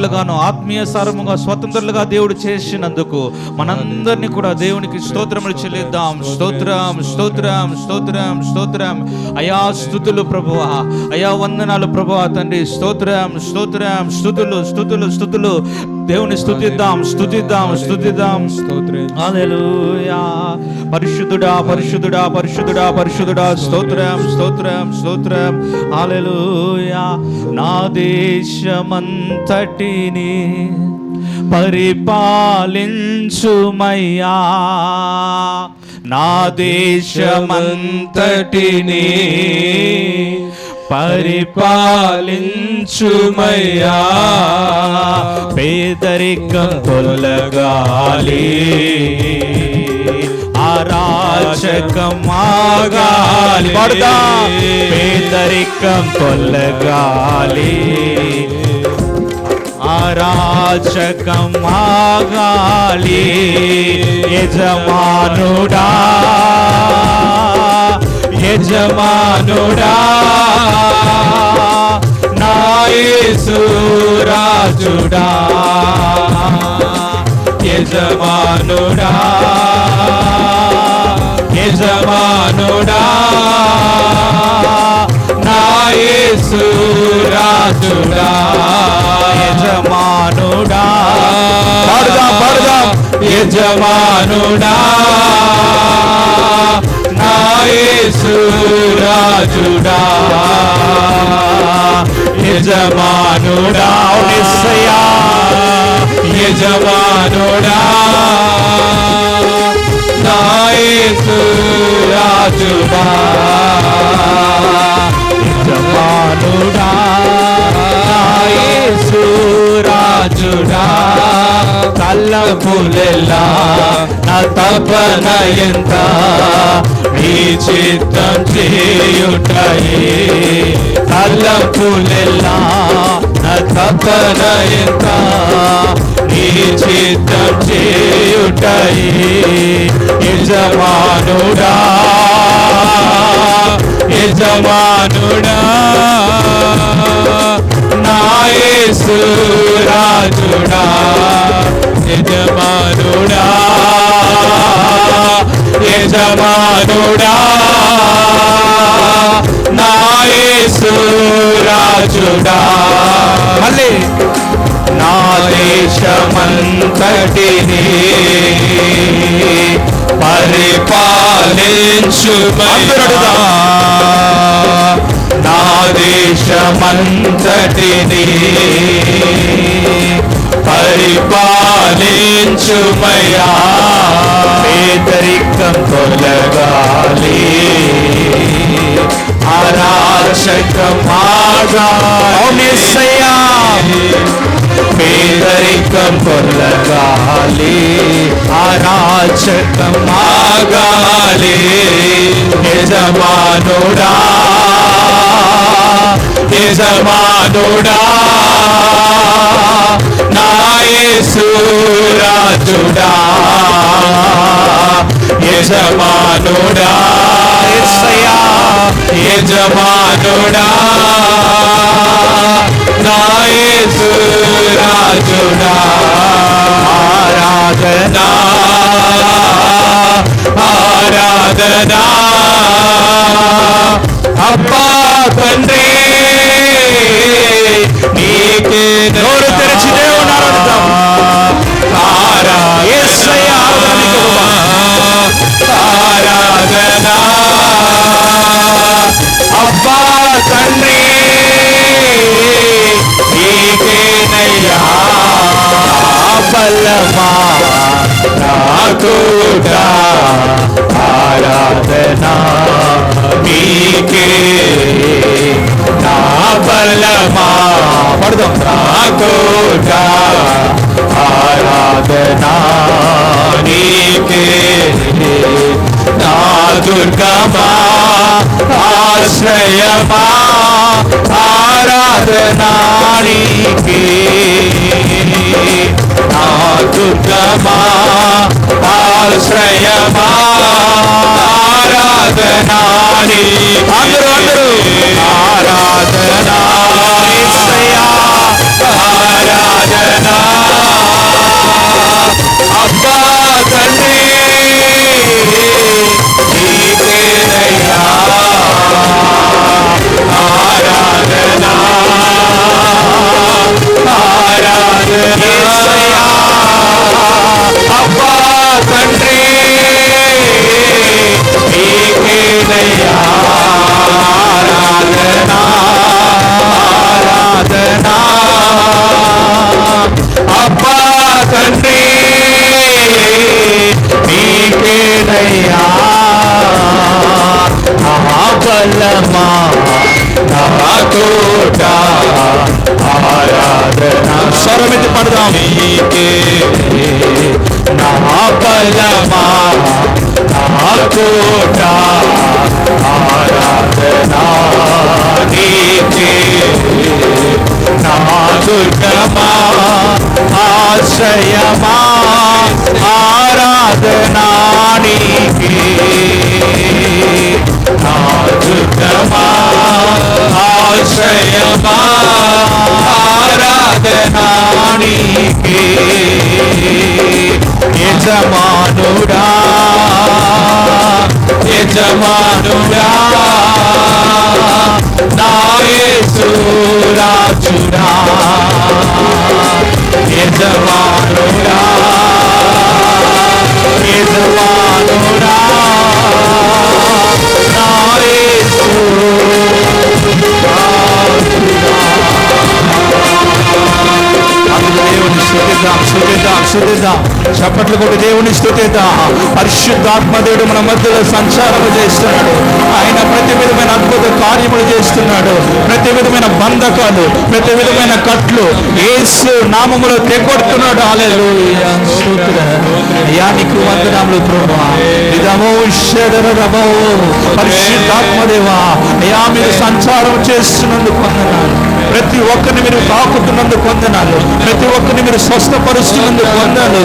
గాను ఆత్మీయ సారముగా స్వతంత్రులుగా దేవుడు చేసినందుకు మనందరినీ కూడా దేవునికి స్తోత్రములు చెల్లిద్దాం. స్తోత్రం స్తోత్రం స్తోత్రం స్తోత్రం. అయా స్థుతులు ప్రభువ. అయా వందనాలు ప్రభువ తండ్రి. స్తోత్రం స్తోత్రం స్థుతులు స్థుతులు స్థుతులు. దేవుని స్థుతిద్దాం స్థుతిద్దాం స్థుతిద్దాం హల్లెలూయా పరిశుద్ధుడా పరిశుద్ధుడా పరిశుద్ధుడా పరిశుద్ధుడా స్తోత్రం స్తోత్రం స్తోత్రం. హల్లెలూయా నా దేశమంతటిని పరిపాలించుమయ్యా. నా దేశమంతటిని పరిపాలించుమయ్యా. పేదరికం తొలగాలి. పాడుదాం. పేదరికం తొలగాలి. అరాచకం ఆగాలి యజమానుడా. యజమానుడా నాయసురాజుడా యజమానుడా యజమానుడా నాయసురాజుడా యజమానుడా యజమానుడా. నాయసురాజుడా యజమానుడా. నిస్సయా యజమానుడా నాయసురాజుడా యజమానుడా నాయసురాజుడా కళ్ళపులెల్లా నా తపన ఎంత? నీ చిత్తం చేయుటయే కళ్ళపులెల్లా నా తపన ఎంత? నీ చిత్తం చేయుటయే యజమానుడా యజమానుడా నాయసురాజుడా యజమానుడా. యజమానుడా. నాయసురాజుడా మళ్ళీ. నా దేశమంతటిని పరిపాలించుమయ్యా నా దేశమంతటిని పరిపాలించుమయ్యా. పేదరికం తొలగాలి. అరాచకమాగా పేదరికం పొల్లగాలి అరాచకం ఆగాలి. యజమానుడా. యజమానుడా. నాయసురాజుడా యజమానుడా యేసయ్యా యజమానుడా నాయసురాజుడా ఆరాధనా. ఆరాధనా. అబ్బా తండ్రి తండ్రి. నీకేనయ్యా బలమా. నాకుడా ఆరాధనా. నీకే. నా బలమా. పడదాం. నాకుడా ఆరాధనా. నీకే. నా దుర్గమా. ఆశ్రయమా ఆరాధనానికి. నా దుర్గమా ఆశ్రయమా. నీకే నా దుర్గమా ఆశ్రయమా ఆరాధనా నీకే యజమానుడా యజమానుడా నా యేసు రాజుడా యజమానుడా యజమానుడా నా యేసు అందుకు దేవుని స్థుతిద్దాం స్థుతిద్దాం స్థుతిద్దాం చప్పట్లు కూడా దేవుని స్థుతిద్దాం పరిశుద్ధాత్మదేవుడు మన మధ్యలో సంచారము చేస్తున్నాడు. ఆయన ప్రతి విధమైన అద్భుత కార్యములు చేస్తున్నాడు. ప్రతి విధమైన బంధకాలు ప్రతి విధమైన కట్లు ఏసు నామములో తెగొడుతున్నాడు. హల్లెలూయా. యానికి నీకు వందనాములు ప్రభా ఇదమో శరరమో పరిశుద్ధాత్మ మీరు సంచారం చేస్తున్నందుకు వందనాలు. ప్రతి ఒక్కరిని మీరు తాకుతున్నందుకు వందనాలు. ప్రతి ఒక్కరిని మీరు స్వస్థపరుస్తున్నందుకు వందనాలు.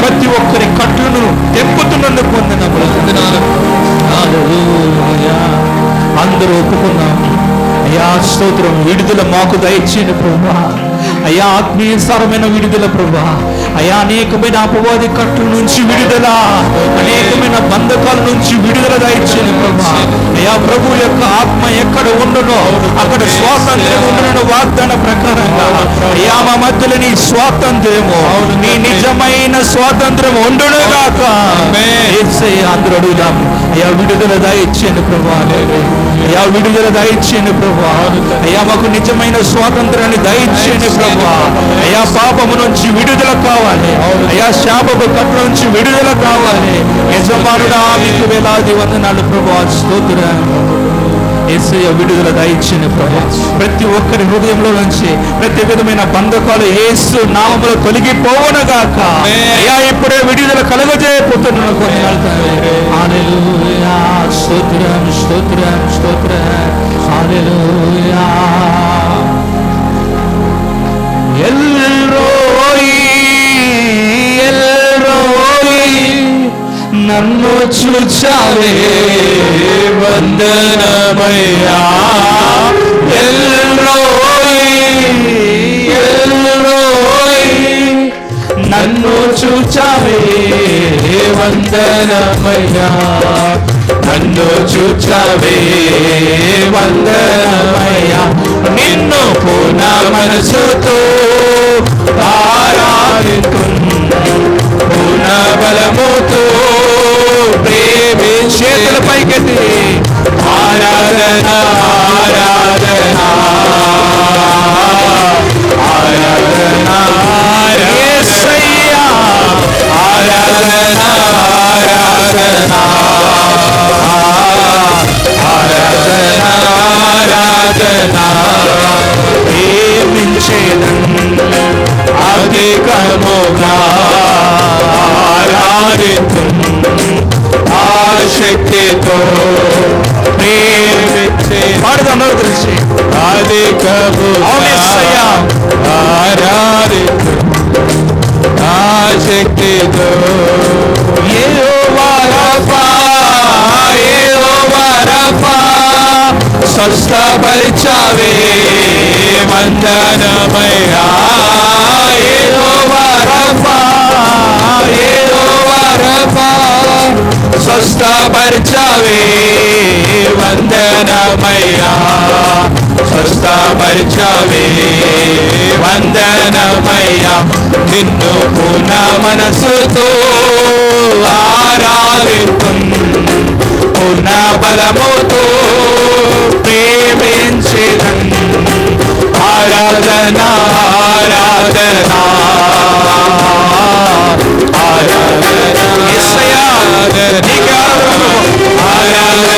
ప్రతి ఒక్కరి కట్లను తెంపుతున్నందుకు వందనములు. అందరూ ఒప్పుకున్నాం. అయ్యా స్తోత్రం విడుదల మాకు దయచేయండి ప్రభా అయ్యా ఆత్మీయసారమైన విడుదల ప్రభా. అయ్యా అనేకమైన అపవాది కట్ల నుంచి విడుదల అనేకమైన బంధకాల నుంచి విడుదల దయచేయండి ప్రభా. అయ్యా ప్రభు యొక్క ఆత్మ ఎక్కడ ఉండనో అక్కడ స్వాతంత్ర్యం ఉండను వాగ్దాన ప్రకారంగా అయ్యా మా మధ్యలో నీ స్వాతంత్ర్యము నీ నిజమైన స్వాతంత్ర్యం ఉండును గాక. యేసయ్య అందరూ అడుగుదాం. అయ్యా విడుదల దయచేయండి ప్రభా. అయ్యా విడుదల దయచేయండి ప్రభా. అయ్యా మాకు నిజమైన స్వాతంత్రాన్ని దయచేయండి ప్రభా. అయ్యా పాపము నుంచి విడుదల కావాలి. అయ్యా శాపపు కట్ల నుంచి విడుదల కావాలి. యజమానుడా మీకు వేలాది వందనాలు ప్రభా. స్తోత్రం. ఏసయ్య విడుదల దయచేయండి ప్రభా. ప్రతి ఒక్కరి హృదయంలో నుంచి ప్రతి విధమైన బంధకాలు ఏసు నామములో తొలగిపోవనగాక. అయ్యా ఇప్పుడే విడుదల. హల్లెలూయా స్తోత్రం స్తోత్రం స్తోత్రం. ఎల్రోయి ఎల్రోయి నన్ను చూచావే. వందనమయ్యా. నన్ను చూచావే వందనమయ్యా. నన్ను చూచావే వందనమయ్యా. నిన్ను పూర్ణ మనసుతో ఆరాధితు పూర్ణ బలముతో చేతుల పైకెత్తి. ఆరాధన ఆరాధన. ఆరాధన యేసయ్యా ఆరాధన. ఆరాధన ఆరాధన. ఆరాధన అధికముగా ఆరాధితు ఆశక్తితో ప్రేమించే పాడుదాం నోరు తెలిసి అధికముగా అవును యేసయ్యా. ఆరాధితు ఆశక్తితో ఏదో వారపా ఏదో వారపా స్వస్థపరిచావే వందనమయ్యా ఏదో స్వస్థపరిచావే వందనమయ్యా. స్వస్థపరిచావే వందనమయ్యా. నిన్ను పూర్ణ మనసుతో ఆరాధితు పూర్ణ బలముతో ప్రేమించేదన్ ఆరాధన ఆరాధనా. ఆరాధన ఆరాధన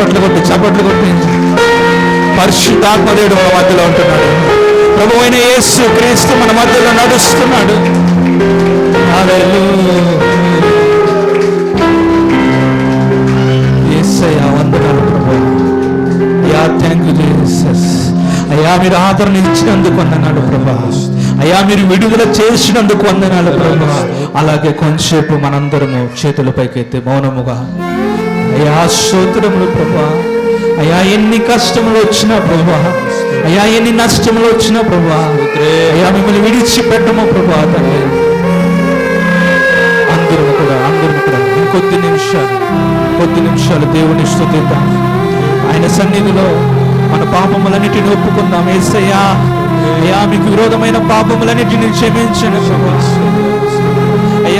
చప్పట్లు కొట్టి చప్పట్లు కొట్టి. పరిశుద్ధాత్మదేవుడు మన మధ్యలో ఉంటున్నాడు. ప్రభు అయిన యేసు క్రీస్తు మన మధ్యలో నడుస్తున్నాడు. వందనాలు ప్రభు. అయ్యా థ్యాంక్ యూ జీసస్ అయ్యా మీరు ఆదరణ ఇచ్చినందుకు వందనాలు ప్రభా. అయ్యా మీరు విడుదల చేసినందుకు వందనాలు ప్రభా. అలాగే కొంచెంసేపు మనందరము చేతుల పైకెత్తి మౌనముగా. అయ్యా స్తోత్రములు ప్రభా. అయ్యా ఎన్ని కష్టములు వచ్చినా ప్రభా. అయ్యా ఎన్ని నష్టములు వచ్చినా ప్రభా. అయ్యా మిమ్మల్ని విడిచిపెట్టము ప్రభా తండ్రి. అందరూ కూడా అందరూ కూడా. ఇంకొద్ది నిమిషాలు కొద్ది నిమిషాలు దేవుని స్తుతిద్దాం ఆయన సన్నిధిలో మన పాపములన్నిటిని ఒప్పుకుందాం. ఏసయ్యా అయ్యా మీకు విరోధమైన పాపములన్నిటిని క్షమించండి ప్రభా.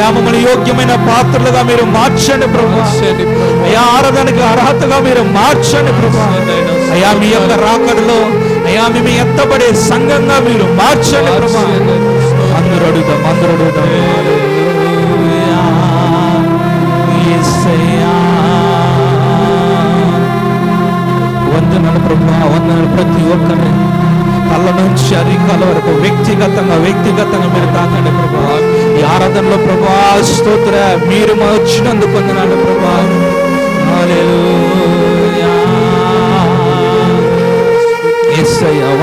అయ్యా మమ్మల్ని యోగ్యమైన పాత్రలుగా మీరు మార్చండి ప్రభా. అయ్యా ఆరాధనకు అర్హతగా మీరు మార్చండి ప్రభా. అయ్యా మీ యొక్క రాకడలో అయ్యా మేము ఎత్తబడే సంఘంగా మీరు మార్చండి ప్రభా. అందరూ అడుగుదాం అందరూ. యేసయ్యా. వందనాలు ప్రభా వందనాలు ప్రతి ఒక్కరిని. తల నుంచి అరికాల వరకు వ్యక్తిగతంగా వ్యక్తిగతంగా మీరు తాకండి ప్రభా. ఈ ఆరాధనలో ప్రభా స్తోత్ర. మీరు మా వచ్చినందుకు వందనాలు ప్రభా. హల్లెలూయా.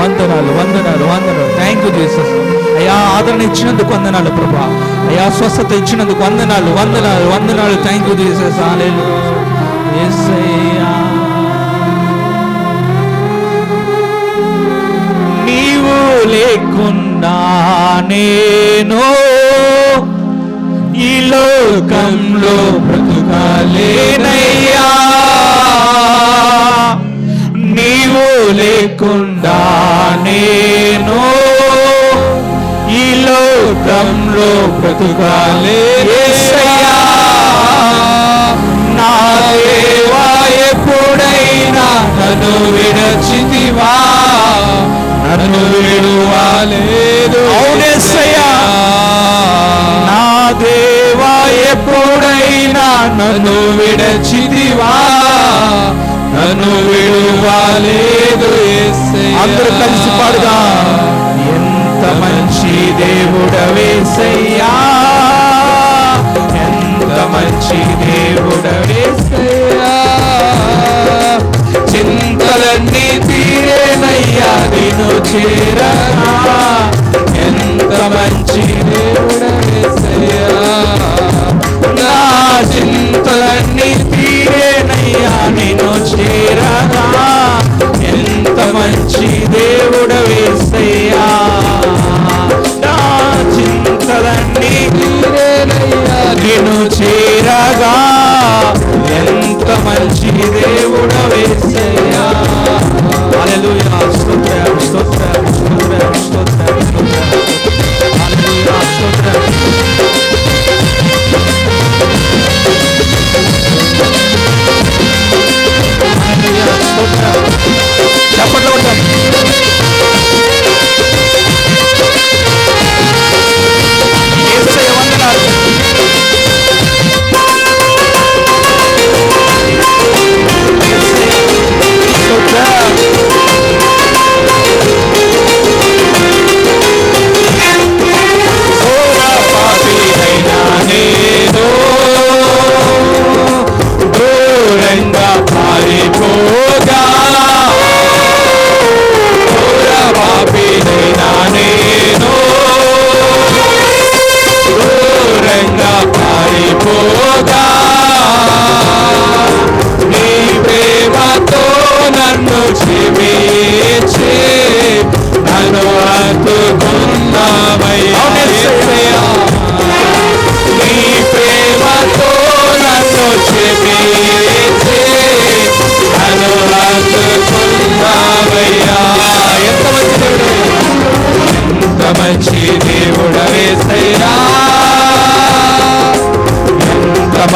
వందనాలు వందనాలు వందనాలు. థ్యాంక్ యూ జీసస్ అయ్యా ఆదరణ ఇచ్చినందుకు వందనాలు ప్రభా. అయ్యా స్వస్థత ఇచ్చినందుకు వందనాలు వందనాలు వందనాలు. థ్యాంక్ యూ జీసస్ ఆలేలు ఎస్ అయ్యా. లేకుండా నేను ఈ లోకంలో బ్రతుకలేనయ్యా. నీవు లేకుండా నేను ఈ లోకంలో బ్రతుకలేసయ్యా నా దేవా ఎప్పుడైనా నన్ను విడచితివా? నన్ను నన్ను విడచితివా? నన్ను విడువాలేదు అందరూ కలిసి పాడుగా. ఎంత మంచి దేవుడవేసయ్యా ఎంత మంచి దేవుడవేసయ్యా చింతలన్నీ తీరేనయ్యా నేను చేరనా?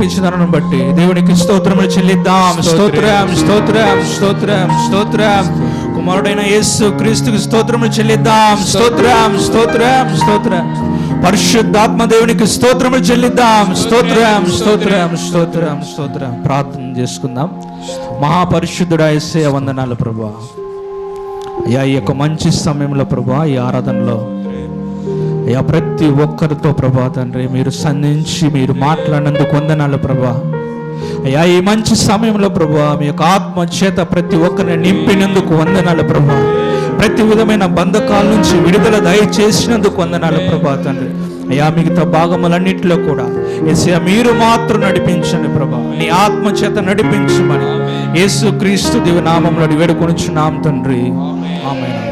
నడిపించిందనను బట్టి దేవునికి స్తోత్రములు చెల్లిద్దాం. స్తోత్రం స్తోత్రం. స్తోత్రం స్తోత్రం కుమారుడైన యేసు క్రీస్తుకు స్తోత్రములు చెల్లిద్దాం. స్తోత్రం స్తోత్రం స్తోత్రం. పరిశుద్ధాత్మ దేవునికి స్తోత్రములు చెల్లిద్దాం. స్తోత్రం స్తోత్రం స్తోత్రం స్తోత్రం. ప్రార్థన చేసుకుందాం. మహాపరిశుద్ధుడా ఎస్సే వందనాలు ప్రభా. అయ్యా ఈ యొక్క మంచి సమయంలో ప్రభా ఈ ఆరాధనలో అయ్యా ప్రతి ఒక్కరితో ప్రభా తండ్రి మీరు సంధించి మీరు మాట్లాడినందుకు వందనాలు ప్రభా. అయ్యా ఈ మంచి సమయంలో ప్రభా మీ యొక్క ఆత్మ చేత ప్రతి ఒక్కరిని నింపినందుకు వందనాలు ప్రభా. ప్రతి విధమైన బంధకాల నుంచి విడుదల దయచేసినందుకు వందనాలు ప్రభా తండ్రి. అయ్యా మిగతా భాగములన్నింటిలో కూడా. ఎస్యా మీరు మాత్రం నడిపించండి ప్రభా. నీ ఆత్మ చేత నడిపించమని. యేసు క్రీస్తు దివి నామంలో వేడుకొనుచున్నాం తండ్రి. ఆమె